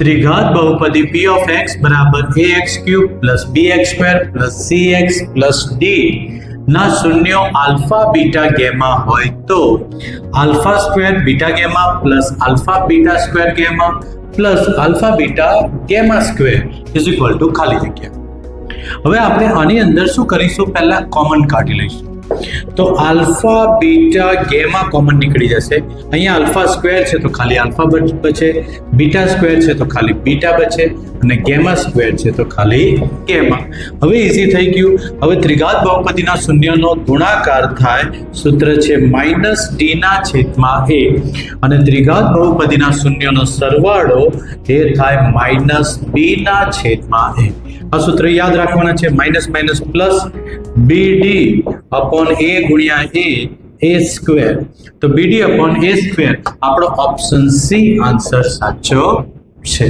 ત્રિઘાત બહુપદી p of x બરાબર ax cube plus bx square plus cx plus d ના શૂન્યો આલ્ફા બીટા ગેમા હોય તો alpha square beta gamma plus alpha beta square gamma plus alpha beta gamma square is equal to ખાલી જગ્યા. હવે આપણે આની અંદર શું કરીશું? પહેલા કોમન કાઢી લઈશું. તો આલ્ફા, બીટા, ગેમા કોમન નીકળી જશે. અહીંયા આલ્ફા સ્ક્વેર છે તો ખાલી આલ્ફા બચે. બીટા સ્ક્વેર છે તો ખાલી બીટા બચે. અને ગેમા સ્ક્વેર છે તો ખાલી ગેમા. હવે ઇઝી થઈ ગયું. હવે ત્રિઘાત બહુપદીના શૂન્યનો ગુણાકાર થાય. સૂત્ર છે માઇનસ ડી ના છેદમાં એ. અને ત્રિઘાત બહુપદીના શૂન્યનો સરવાળો એ થાય માઇનસ બી ના છેદમાં એ. આ સૂત્ર યાદ રાખવાના છે minus minus plus B D upon A ગુણ્યા એ એ સ્ક્વેર તો બીડી અપોન એ સ્ક્વેર આપણો ઓપ્શન સી આન્સર સાચો છે.